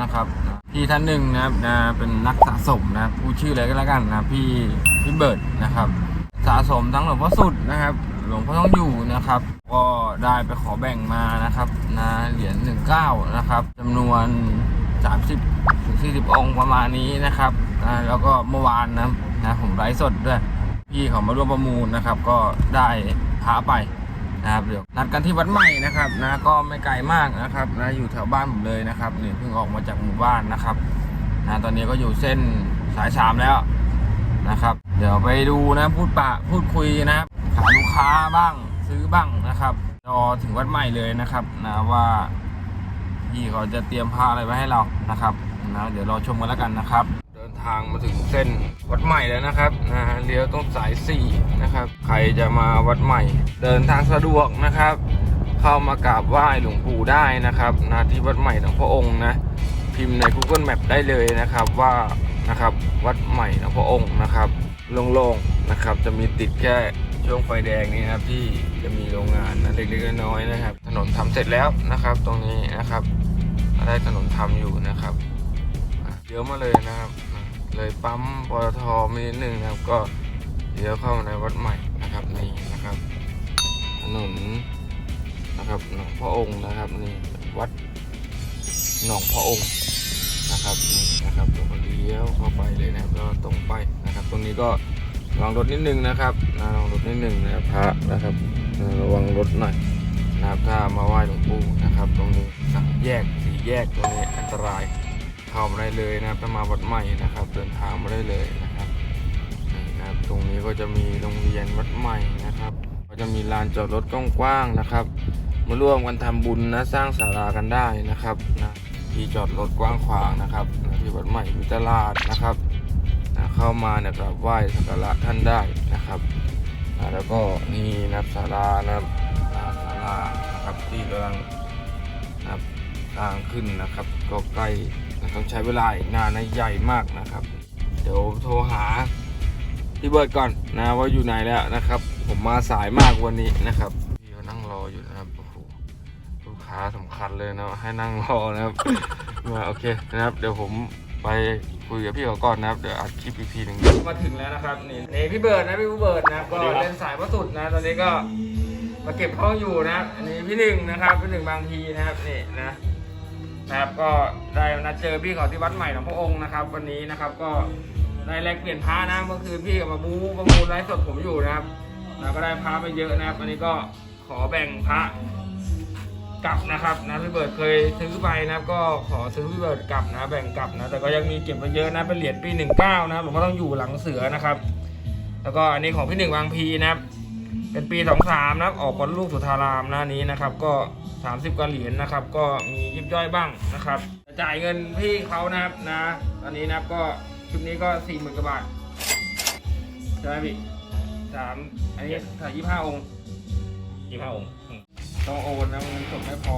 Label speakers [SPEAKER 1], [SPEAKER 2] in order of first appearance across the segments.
[SPEAKER 1] นะครับ พี่ท่านหนึ่งนะครับนะเป็นนักสะสมนะผู้ชื่ออะไรก็แล้วกันนะพี่พี่เบิร์ดนะครับ สะสมทั้งหลวงพ่อสุดนะครับ หลวงพ่อต้องอยู่นะครับ ก็ได้ไปขอแบ่งมานะครับนะเหรียญ19นะครับจำนวน30ถึง40องค์ประมาณนี้นะครับนะแล้วก็เมื่อวานนะนะผมไลฟ์สดด้วยพี่เขามาร่วมประมูลนะครับ ก็ได้พาไป นะครับเดี๋ยวนัดกันที่วัดใหม่นะครับนะก็ไม่ไกลมากนะครับนะอยู่แถวบ้านผมเลยนะครับนี่เพิ่งออกมาจากหมู่บ้านนะครับนะตอนนี้ก็อยู่เส้นสายสามแล้วนะครับ เดี๋ยวไปดูนะพูดปะพูดคุยนะครับหาลูกค้าบ้างซื้อบ้างนะครับรอถึงวัดใหม่เลยนะครับนะว่าพี่เขาจะเตรียมผ้าอะไรไว้ให้เรานะครับนะเดี๋ยวรอชมกันแล้วกันนะครับ ทางมาถึงเส้นวัดใหม่แล้วนะครับนะฮะเลี้ยวตรงสายสี่นะครับ ใครจะมาวัดใหม่ เดินทางสะดวกนะครับ เข้ามากราบไหว้หลวงปู่ได้นะครับนะที่วัดใหม่หลวงพระองค์นะพิมพ์ใน Google Map ได้เลยนะครับว่านะครับวัดใหม่หลวงพระองค์นะครับโล่งๆนะครับ จะมีติดแค่ช่วงไฟแดงนี้นะครับที่จะมีโรงงานนะเล็กๆน้อยๆนะครับ ถนนทำเสร็จแล้วนะครับ ตรงนี้นะครับได้ถนนทำอยู่นะครับเลี้ยวมาเลยนะครับ เลยปั๊มปตทมีนิดนึงนะครับ ก็เลี้ยวเข้าในวัดใหม่นะครับนี่นะครับถนนนะครับหนองพระองค์นะครับนี่วัดหนองพระองค์นะครับนี่นะครับเราก็เลี้ยวเข้าไปเลยนะครับแล้วตรงไปนะครับ ตรงนี้ก็ระวังรถนิดนึงนะครับนะระวังรถนิดนึงนะครับพระนะครับระวังรถหน่อยนะครับถ้ามาไหว้หลวงปู่นะครับ ตรงนี้สามแยกสี่แยกตรงนี้อันตราย เข้ามาได้เลยนะครับถ้ามาวัดใหม่นะครับ เดินทางมาได้เลยนะครับนี่นะครับ ตรงนี้ก็จะมีโรงเรียนวัดใหม่นะครับ ก็จะมีลานจอดรถกว้างๆนะครับ มาร่วมกันทำบุญนะสร้างศาลากันได้นะครับนะที่จอดรถกว้างขวางนะครับที่วัดใหม่มีตลาดนะครับนะเข้ามาเนี่ยกราบไหว้สักการะท่านได้นะครับนะแล้วก็นี่นะครับศาลานะครับศาลานะครับที่กำลังนะครับสร้างขึ้นนะครับ ก็ใกล้ ต้องใช้เวลาอีกนานนะใหญ่มากนะครับ เดี๋ยวโทรหาพี่เบิร์ดก่อนนะว่าอยู่ไหนแล้วนะครับ ผมมาสายมากวันนี้นะครับพี่เขานั่งรออยู่นะครับโอ้โหลูกค้าสำคัญเลยนะให้นั่งรอนะครับมาโอเคนะครับ เดี๋ยวผมไปคุยกับพี่เขาก่อนนะครับเดี๋ยวอัดคลิปอีกทีหนึ่งมาถึงแล้วนะครับนี่นี่พี่เบิร์ดนะพี่เบิร์ดนะรับก็เล่นสายพระสุดนะตอนนี้ก็มาเก็บข้องอยู่นะอันนี้พี่หนึ่งนะครับพี่หนึ่งบางทีนะครับนี่นะ ครับก็ได้นัดเจอพี่เขาที่วัดใหม่หลวงพระองค์นะครับ วันนี้นะครับก็ได้แลกเปลี่ยนพระนะเมื่อคืนพี่กับมาบูประมูลไลฟ์สดผมอยู่นะครับแล้วก็ได้พระไปเยอะนะครับวันนี้ก็ขอแบ่งพระกลับนะครับนะพี่เบิร์ดเคยซื้อไปนะครับก็ขอซื้อพี่เบิร์ดกลับนะแบ่งกลับนะแต่ก็ยังมีเก็บไว้เยอะนะเป็นเหรียญปีหนึ่งเก้านะครับหลวงพ่อต้องอยู่หลังเสือนะครับ แล้วก็อันนี้ของพี่หนึ่งบางพีนะครับ เป็นปีสองสามนะออกวันลูกสุธารามหน้านี้นะครับ ก็ 30กว่าเหรียญนะครับ ก็มียิบย่อยบ้างนะครับจ่ายเงินพี่เขานะครับนะ ตอนนี้นะครับก็ชุดนี้ก็สี่หมื่นกว่าบาทใช่ไหมพี่สามอันนี้ถ่ายยี่ห้าองค์
[SPEAKER 2] ยี่ห้าองค์
[SPEAKER 1] ต้องโอนนะเงินสดไม่พอ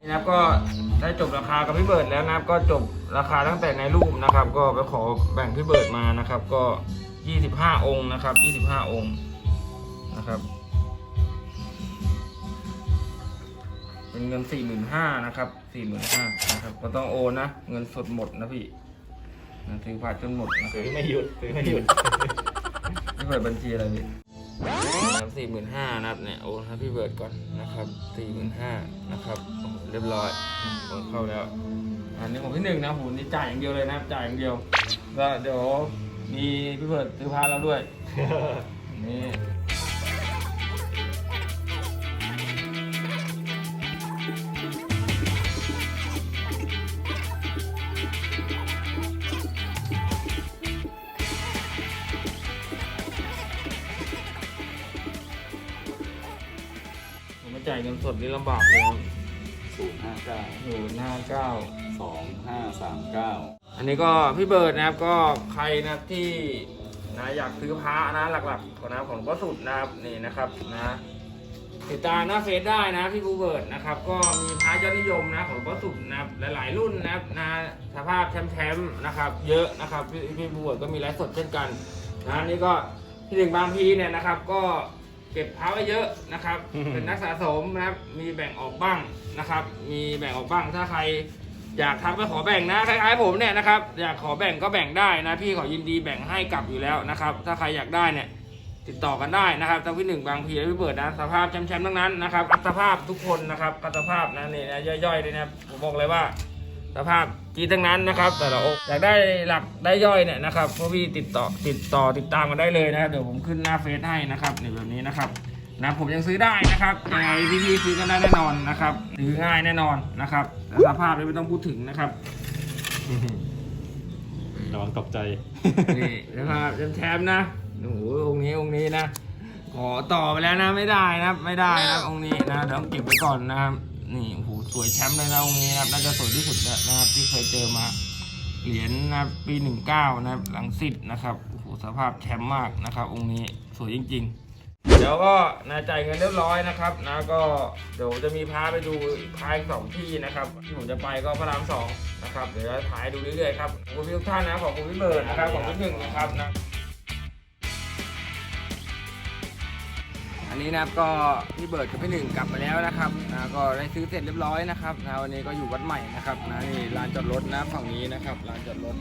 [SPEAKER 1] นี่นะครับก็ได้จบราคากับพี่เบิร์ดแล้วนะครับ ก็จบราคาตั้งแต่ในรูปนะครับ ก็ไปขอแบ่งพี่เบิร์ดมานะครับ ก็ 25องค์นะครับ25องค์นะครับ เป็นเงิน45,000นะครับ45,000นะครับก็ต้องโอนนะ เงินสดหมดนะพี่นะถือผ่าจนหมดนะค
[SPEAKER 2] ซื้
[SPEAKER 1] รับ
[SPEAKER 2] อไม่หยุดซื้อไม่หยุด
[SPEAKER 1] พี่เบิร์ดบัญชีอะไรพี่สี่หมื่นห้านะครับเนี่ยโอนให้พี่เบิร์ดก่อนนะครับสี่หมื่นห้านะครับโอ้โหเรียบร้อยโอนเข้าแล้ว อันนี้ของพี่หนึ่งนะผมนี่จ่ายอย่างเดียวเลยนะครับจ่ายอย่างเดียวแล้วเดี๋ยว มีพี่เบิร์ดซื้อพาเราด้วย นี่ผมไม่จ่ายเงินสดนี่ลำบากเลย
[SPEAKER 2] ศูนย์ห้าเก้า
[SPEAKER 1] โอ้โหหน้าเก้า
[SPEAKER 2] สองห้าสามเก้า
[SPEAKER 1] อันนี้ก็พี่เบิร์ดนะครับก็ใครนะครับที่นะอยากซื้อพระนะหลักๆของนะของหลวงพ่อสุดนะครับนี่นะครับนะติดตามหน้าเฟซได้นะพี่บูเบิร์ดนะครับก็มีพระยอดนิยมนะของหลวงพ่อสุดนะครับหลายๆรุ่นนะครับนะสภาพแชมป์ๆนะครับเยอะนะครับพี่พี่บูเบิร์ดก็มีไลฟ์สดเช่นกันนะนี่ก็ที่หนึ่งบางพีเนี่ยนะครับ ก็เก็บพระไว้เยอะนะครับ เป็นนักสะสมนะครับมีแบ่งออกบ้างนะครับ มีแบ่งออกบ้างถ้าใคร อยากทักไปขอแบ่งนะคล้ายๆผมเนี่ยนะครับอยากขอแบ่งก็แบ่งได้นะ พี่ขอยินดีแบ่งให้กลับอยู่แล้วนะครับ ถ้าใครอยากได้เนี่ยติดต่อกันได้นะครับทั้งพี่หนึ่งบางพีและพี่เบิร์ดนะสภาพแชมป์ๆทั้งนั้นนะครับอัตภาพทุกคนนะครับอัตภาพนะเนี่นะย่อยๆเลยนะผมบอกเลยว่า สภาพจีทั้งนั้นนะครับ แต่ละองค์อยากได้หลักได้ย่อยเนี่ยนะครับพวกพี่ติดต่อติดต่อติดตามกันได้เลยนะครับเดี๋ยวผมขึ้นหน้าเฟซให้นะครับนี่แบบนี้นะครับ นะผมยังซื้อได้นะครับยังไงพี่ๆซื้อกันได้แน่นอนนะครับซื้อง่ายแน่นอนนะครับและสภาพนี่ไม่ต้องพูดถึงนะครับ
[SPEAKER 2] ระวังตกใจ
[SPEAKER 1] นี่นะครับแชมป์ๆนะโอ้โหองค์นี้องค์นี้นะขอต่อไปแล้วนะไม่ได้นะครับไม่ได้นะครับองค์นี้นะเดี๋ยวต้องเก็บไว้ก่อนนะครับนี่โอ้โหสวยแชมป์เลยนะองค์นี้นะครับน่าจะสวยที่สุดแล้วนะครับที่เคยเจอมาเหรียญนะครับปีหนึ่งเก้านะครับหลังสิทธ์นะครับโอ้โหสภาพแชมป์มากนะครับองค์นี้สวยจริง ๆ เดี๋ยวก็นะจ่ายเงินเรียบร้อยนะครับนะก็เดี๋ยวจะมีพาไปดูอีกพายสองที่นะครับ ที่ผมจะไปก็พระรามสองนะครับเดี๋ยวจะถ่ายดูเรื่อยๆครับขอบคุณทุกท่านนะขอบคุณพี่เบิร์ดนะครับขอบคุณพี่หนึ่งนะครับนะอันนี้นะครับก็พี่เบิร์ดกับพี่หนึ่งกลับมาแล้วนะครับนะก็ได้ซื้อเสร็จเรียบร้อยนะครับนะวันนี้ก็อยู่วัดใหม่นะครับนะนี่ลานจอดรถนะฝั่งนี้นะครับลานจอดรถ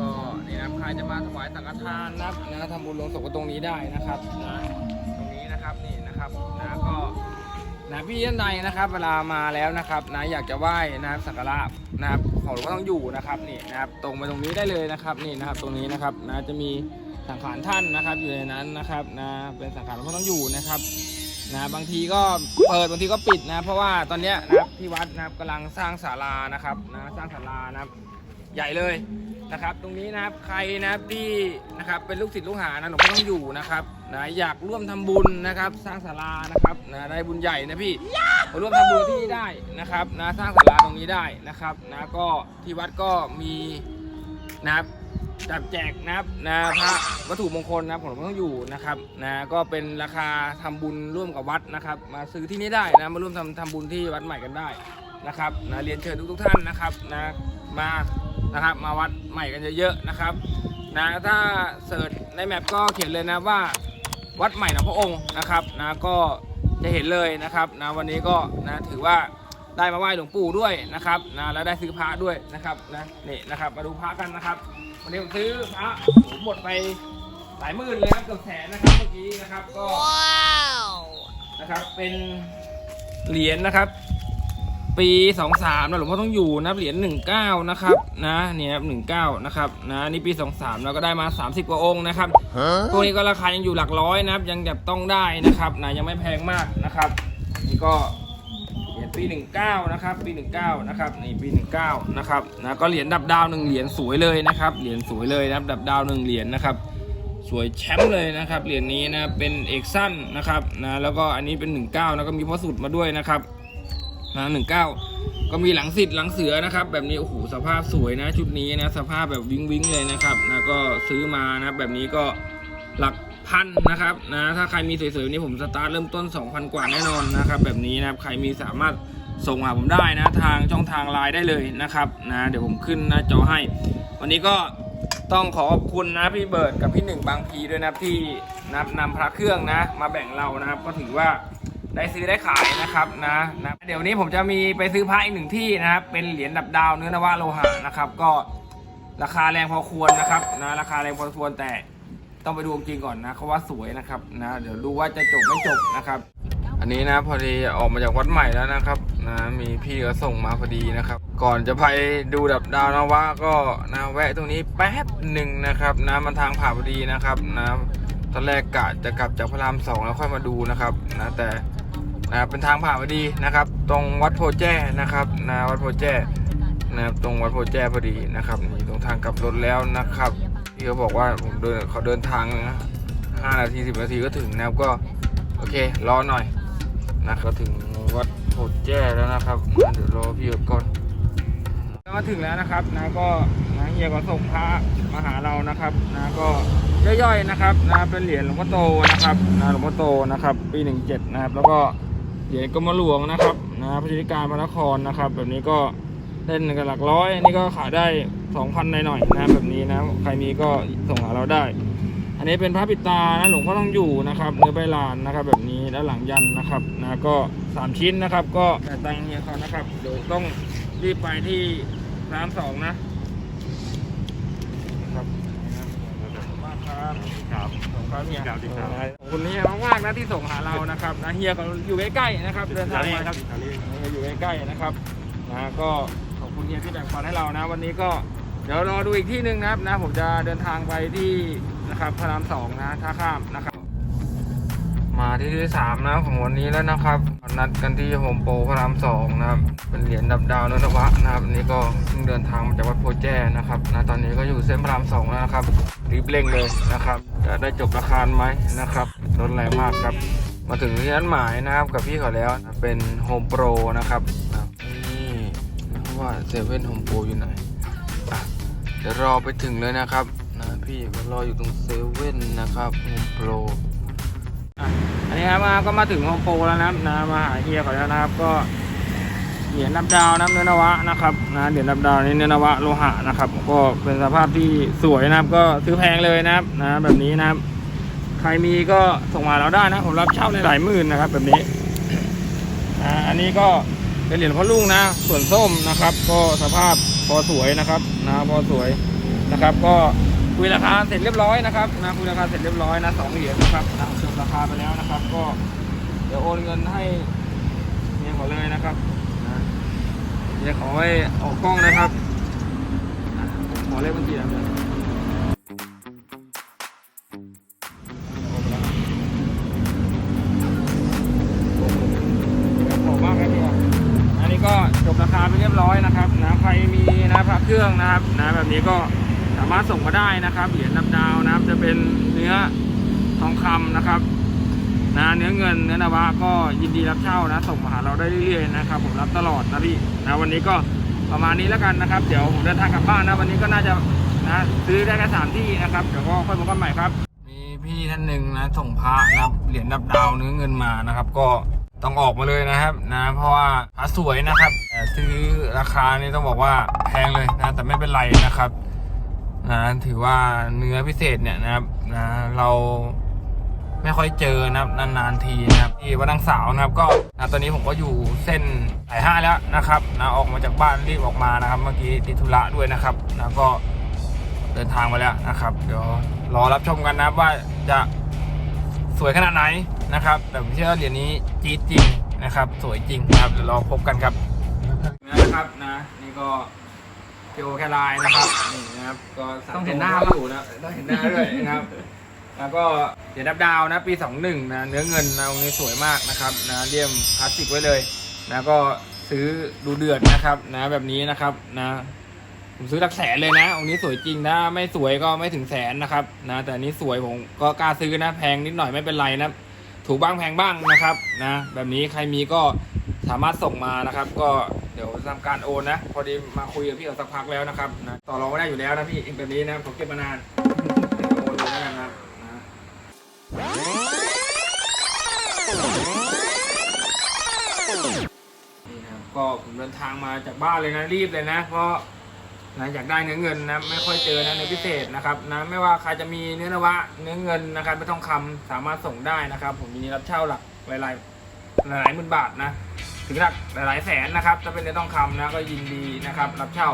[SPEAKER 1] ก็นี่นะครับใครจะมาถวายสังฆทานนะครับนะทำบุญลงศพก็ตรงนี้ได้นะครับนะตรงนี้นะครับนี่นะครับนะก็นะพี่ท่านใดนะครับ เวลามาแล้วนะครับนะอยากจะไหว้นะครับสักการะนะครับของหลวงพ่อต้องอยู่นะครับนี่นะครับ ตรงไปตรงนี้ได้เลยนะครับนี่นะครับ ตรงนี้นะครับนะจะมีสังขารท่านนะครับ อยู่ในนั้นนะครับนะเป็นสังขารหลวงพ่อต้องอยู่นะครับนะบางทีก็เปิดบางทีก็ปิดนะ เพราะว่าตอนเนี้ยนะครับที่วัดนะครับกำลังสร้างศาลานะครับนะสร้างศาลานะครับ ใหญ่เลย นะครับ ตรงนี้นะครับใครนะครับที่นะครับเป็นลูกศิษย์ลูกหานะหลวงพ่อต้องอยู่นะครับนะอยากร่วมทำบุญนะครับ สร้างศาลานะครับนะได้บุญใหญ่นะพี่มาร่วมทำบุญที่นี่ได้นะครับนะสร้างศาลาตรงนี้ได้นะครับนะก็ที่วัดก็มีนะครับจับแจกนะครับนะพระวัตถุมงคลนะครับของหลวงพ่อต้องอยู่นะครับนะก็เป็นราคาทำบุญร่วมกับวัดนะครับ มาซื้อที่นี่ได้นะมาร่วมทำทำบุญที่วัดใหม่กันได้นะครับนะเรียนเชิญทุกๆท่านนะครับนะมา นะครับ มาวัดใหม่กันเยอะๆนะครับนะถ้าเสิร์ชในแมปก็เขียนเลยนะว่าวัดใหม่หนองพระองค์นะครับนะก็จะเห็นเลยนะครับนะวันนี้ก็นะถือว่าได้มาไหว้หลวงปู่ด้วยนะครับนะแล้วได้ซื้อพระด้วยนะครับนะนี่นะครับมาดูพระกันนะครับ วันนี้ผมซื้อพระผมหมดไปหลายหมื่นเลยครับเกือบแสนนะครับเมื่อกี้นะครับก็นะครับเป็นเหรียญนะครับ ปีสองสามนะหลวงพ่อต้องอยู่นะเหรียญหนึ่งเก้านะครับนะเนี่ยครับหนึ่งเก้านะครับนะนี่ปีสองสามเราก็ได้มาสามสิบกว่าองค์นะครับพวกนี้ก็ราคายังอยู่หลักร้อยนะครับยังแบบต้องได้นะครับนะยังไม่แพงมากนะครับ นี่ก็เหรียญปีหนึ่งเก้านะครับปีหนึ่งเก้านะครับนี่ปีหนึ่งเก้านะครับนะก็เหรียญดับดาวหนึ่งเหรียญสวยเลยนะครับเหรียญสวยเลยนะครับดับดาวหนึ่งเหรียญนะครับสวยแชมป์เลยนะครับเหรียญนี้นะเป็นเอกสั้นนะครับนะแล้วก็อันนี้เป็น 19 แล้วก็มีพระสุดมาด้วยนะครับ นะ19ก็มีหลังสิทธิ์หลังเสือนะครับ แบบนี้โอ้โหสภาพสวยนะ ชุดนี้นะสภาพแบบวิ้งวิ้งเลยนะครับนะก็ซื้อมานะแบบนี้ก็หลักพันนะครับนะถ้าใครมีสวยๆแบบนี้ผมสตาร์ทเริ่มต้น 2,000 กว่าแน่นอนนะครับแบบนี้นะครับใครมีสามารถส่งหาผมได้นะทางช่องทางไลน์ได้เลยนะครับนะเดี๋ยวผมขึ้นหน้าจอให้ วันนี้ก็ต้องขอขอบคุณนะพี่เบิร์ดกับพี่หนึ่งบางพีด้วยนะที่นำนำพระเครื่องนะ มาแบ่งเรานะครับ ก็ถือว่า ได้ซื้อได้ขายนะครับนะนะเดี๋ยวนี้ผมจะมีไปซื้อพระอีกหนึ่งที่นะครับเป็นเหรียญดับดาวเนื้อนวะโลหะนะครับ ก็ราคาแรงพอควรนะครับนะราคาแรงพอควรแต่ต้องไปดูจริงก่อนนะเขาว่าสวยนะครับนะเดี๋ยวดูว่าจะจบไม่จบนะครับ อันนี้นะพอดีออกมาจากวัดใหม่แล้วนะครับนะมีพี่ก็ส่งมาพอดีนะครับ ก่อนจะไปดูดับดาวนวะก็นะแวะตรงนี้แป๊บหนึ่งนะครับนะมันทางผ่านพอดีนะครับนะตอนแรกกะจะกลับจากพระรามสองแล้วค่อยมาดูนะครับนะแต่ นะเป็นทางผ่านพอดีนะครับ ตรงวัดโพแจ้นะครับนะวัดโพแจ้นะครับตรงวัดโพแจ้พอดีนะครับนี่ตรงทางกลับรถแล้วนะครับพี่เขาบอกว่าผมเดินเขาเดินทางห้านาทีสิบนาทีก็ถึงนะครับก็โอเครอหน่อยนะครับถึงวัดโพแจ้แล้วนะครับเดี๋ยวรอพี่ก่อนมาถึงแล้วนะครับนะก็นะเฮียก็ส่งพระมาหาเรานะครับนะก็ย่อยๆนะครับนะเป็นเหรียญหลวงพ่อโตนะครับนะหลวงพ่อโตนะครับปีหนึ่งเจ็ดนะครับ แล้วก็ รียญกรมหลวงนะครับนะพระธิการพระนครนะครับ แบบนี้ก็เล่นกันหลักร้อยอันนี้ก็ขายได้สองพันหน่อยๆนะแบบนี้นะใครมีก็ส่งหาเราได้ อันนี้เป็นพระปิตานะหลวงพ่อต้องอยู่นะครับเนื้อใบลานนะครับ แบบนี้แล้วหลังยันนะครับนะก็สามชิ้นนะครับ ก็แต่ตังเฮียเขานะครับเดี๋ยวต้องรีบไปที่ร้านสองนะครับขอบคุณมากครับ
[SPEAKER 2] ครับ
[SPEAKER 1] ขอบคุณครับเฮีย
[SPEAKER 2] ครับครับ
[SPEAKER 1] ขอบคุณเฮียมากๆนะที่ส่งหาเรานะครับนะเฮียเขาอยู่ใกล้ๆนะครับเดินทาง
[SPEAKER 2] นี้
[SPEAKER 1] มา
[SPEAKER 2] ครับแถวนี้
[SPEAKER 1] เฮียอยู่ใกล้ๆนะครับนะก็ขอบคุณเฮียที่แบ่งปันให้เรานะ วันนี้ก็เดี๋ยวรอดูอีกที่หนึ่งนะครับนะผมจะเดินทางไปที่นะครับพระรามสองนะท่าข้ามนะครับมา ที่ที่สามนะของวันนี้แล้วนะครับ นัดกันที่โฮมโปรพระรามสองนะครับ เป็นเหรียญดับดาวนนวะนะครับนี่ก็เพิ่งเดินทางมาจากวัดโพแจ้นะครับนะตอนนี้ก็อยู่เส้นพระรามสองแล้วนะครับรีบเร่งเลยนะครับ จะได้จบราคาไหมนะครับรถแรงมากครับ มาถึงที่นัดหมายนะครับกับพี่เขาแล้วนะเป็นโฮมโปรนะครับนี่ว่าเซเว่นโฮมโปรอยู่ไหนอะเดี๋ยวรอไปถึงเลยนะครับนะพี่รออยู่ตรงเซเว่นนะครับโฮมโปร นี่ครับก็มาถึงโฮมโปรแล้วนะครับนะมาหาเฮียเขาแล้วนะครับ ก็เหรียญนับดาวนะเนื้อนวะนะครับนะเหรียญนับดาวนี่เนื้อนวะโลหะนะครับ ก็เป็นสภาพที่สวยนะครับ ก็ซื้อแพงเลยนะครับนะแบบนี้นะครับ ใครมีก็ส่งมาเราได้นะผมรับเช่าในหลายหมื่นนะครับ แบบนี้อ่าอันนี้ก็เป็นเหรียญพ่อลุงนะ ส่วนส้มนะครับ ก็สภาพพอสวยนะครับนะพอสวยนะครับ ก็ คุยราคาเสร็จเรียบร้อยนะครับนะคุยราคาเสร็จเรียบร้อยนะสองเหรียญนะครับนะจบราคาไปแล้วนะครับ ก็เดี๋ยวโอนเงินให้เมียขาเลยนะครับนะเดี๋ยวขอให้ออกกล้องนะครับขอเลขบัญชีนะเดี๋ยวขอบมากครับพี่อันนี้ก็จบราคาไปเรียบร้อยนะครับนะใครมีนะพระเครื่องนะครับนะแบบนี้ก็ามารถส่งมาได้นะครับ เหรียญนับดาวนะครับ จะเป็นเนื้อทองคำนะครับนะเนื้อเงินเนื้อนาวะก็ยินดีรับเช่านะ ส่งมาหาเราได้เรื่อยๆนะครับ ผมรับตลอดนะพี่นะวันนี้ก็ประมาณนี้แล้วกันนะครับ เดี๋ยวผมเดินทางกลับบ้านนะ วันนี้ก็น่าจะนะซื้อได้แค่สามที่นะครับเดี๋ยวก็ค่อยมากันใหม่ครับ มีพี่ท่านหนึ่งนะส่งพระนะเหรียญดับดาวเนื้อเงินมานะครับ ก็ต้องออกมาเลยนะครับนะ เพราะว่าพระสวยนะครับแต่ซื้อราคานี่ต้องบอกว่าแพงเลยนะแต่ไม่เป็นไรนะครับ นะถือว่าเนื้อพิเศษเนี่ยนะครับนะเราไม่ค่อยเจอนะครับนานๆทีนะครับที่วัดดังสาวนะครับ ก็นะตอนนี้ผมก็อยู่เส้นสายห้าแล้วนะครับนะออกมาจากบ้านรีบออกมานะครับ เมื่อกี้ติดธุระด้วยนะครับนะก็เดินทางมาแล้วนะครับ เดี๋ยวรอรับชมกันนะว่าจะสวยขนาดไหนนะครับ แต่ผมเชื่อเหรียญนี้จี๊ดจริงนะครับ สวยจริงนะครับเดี๋ยวรอพบกันครับนะครับนะนี่ก็ เจโอแคลายนะครับ นี่นะครับ ก็สม
[SPEAKER 3] ต้องเห็นหน้า
[SPEAKER 1] ตัวอยู่นะต้องเห็นหน้าด้วยนะครับ แล้วก็เหรียญดับดาวนะปี 21นะเนื้อเงินนะองค์นี้สวยมากนะครับนะเลี่ยมพลาสติกไว้เลยนะก็ซื้อดูเดือดนะครับนะแบบนี้นะครับนะผมซื้อหลักแสนเลยนะองค์นี้สวยจริงนะไม่สวยก็ไม่ถึงแสนนะครับนะแต่อันนี้สวยผมก็กล้าซื้อนะแพงนิดหน่อยไม่เป็นไรนะถูกบ้างแพงบ้างนะครับนะแบบนี้ใครมีก็ สามารถส่งมานะครับ ก็เดี๋ยวทำการโอนนะ พอดีมาคุยกับพี่เขาสักพักแล้วนะครับนะต่อรองไม่ได้อยู่แล้วนะพี่แบบนี้นะผมเก็บมานานโอนเลยแล้วกันนะนะนี่นะก็ผมเดินทางมาจากบ้านเลยนะรีบเลยนะ เพราะนะอยากได้เนื้อเงินนะไม่ค่อยเจอนะเนื้อพิเศษนะครับนะไม่ว่าใครจะมีเนื้อนวะเนื้อเงินนะครับไม่ต้องคำสามารถส่งได้นะครับ ผมมีรับเช่าหลักหลายๆหลายหมื่นบาทนะ ถึงหลักหลายๆแสนนะครับถ้าเป็นเนื้อต้องคำนะก็ยินดีนะครับ รับเช่า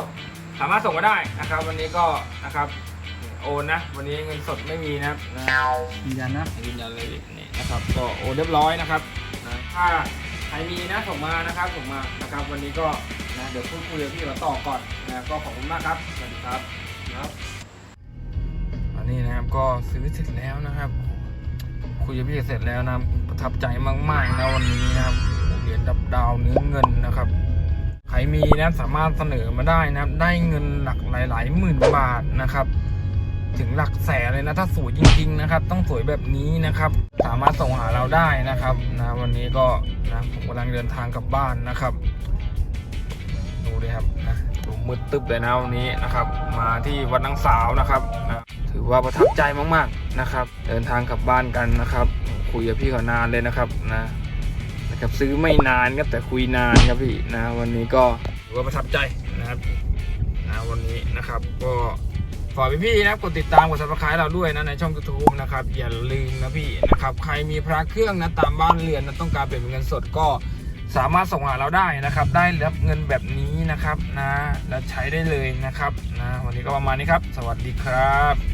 [SPEAKER 1] สามารถส่งมาได้นะครับ วันนี้ก็นะครับโอนนะ วันนี้เงินสดไม่มีนะครับนะ
[SPEAKER 3] ยืนยันนะ
[SPEAKER 1] ยืนยันเลยนี่นะครับก็โอนเรียบร้อยนะครับนะถ้าใครมีนะส่งมานะครับส่งมานะครับ วันนี้ก็นะเดี๋ยวพูดคุยกับพี่เราต่อก่อนนะก็ขอบคุณมากครับสวัสดีครับครับอันนี้นะครับก็ซื้อเสร็จแล้วนะครับ คุยกับพี่เสร็จแล้วนะครับประทับใจมากๆนะวันนี้นะครับเหรี ยญดับดาวเนื้อเงินนะครับใครมีนะสามารถเสนอมาได้นะครับ ได้เงินหลักหลาย ๆ หมื่นบาทนะครับ ถึงหลักแสนเลยนะถ้าสวยจริง ๆ นะครับ ต้องสวยแบบนี้นะครับ สามารถส่งหาเราได้นะครับนะวันนี้ก็นะผมกำลังเดินทางกลับบ้านนะครับ ดูดิครับนะดูมืดตึ๊บเลยนะวันนี้นะครับ มาที่วัดนางสาวนะครับนะถือว่าประทับใจมากๆนะครับ เดินทางกลับบ้านกันนะครับ คุยกับพี่เขานานเลยนะครับนะ ครับซื้อไม่นานครับแต่คุยนานครับพี่นะวันนี้ก็ถือว่าประทับใจนะครับนะวันนี้นะครับก็ฝากพี่ๆนะครับกดติดตามกด subscribe เราด้วยนะในช่อง YouTube นะครับอย่าลืมนะพี่นะครับใครมีพระเครื่องนะตามบ้านเรือนนะต้องการเปลี่ยนเป็นเงินสดก็สามารถส่งหาเราได้นะครับ ได้รับเงินแบบนี้นะครับนะและใช้ได้เลยนะครับนะวันนี้ก็ประมาณนี้ครับ สวัสดีครับ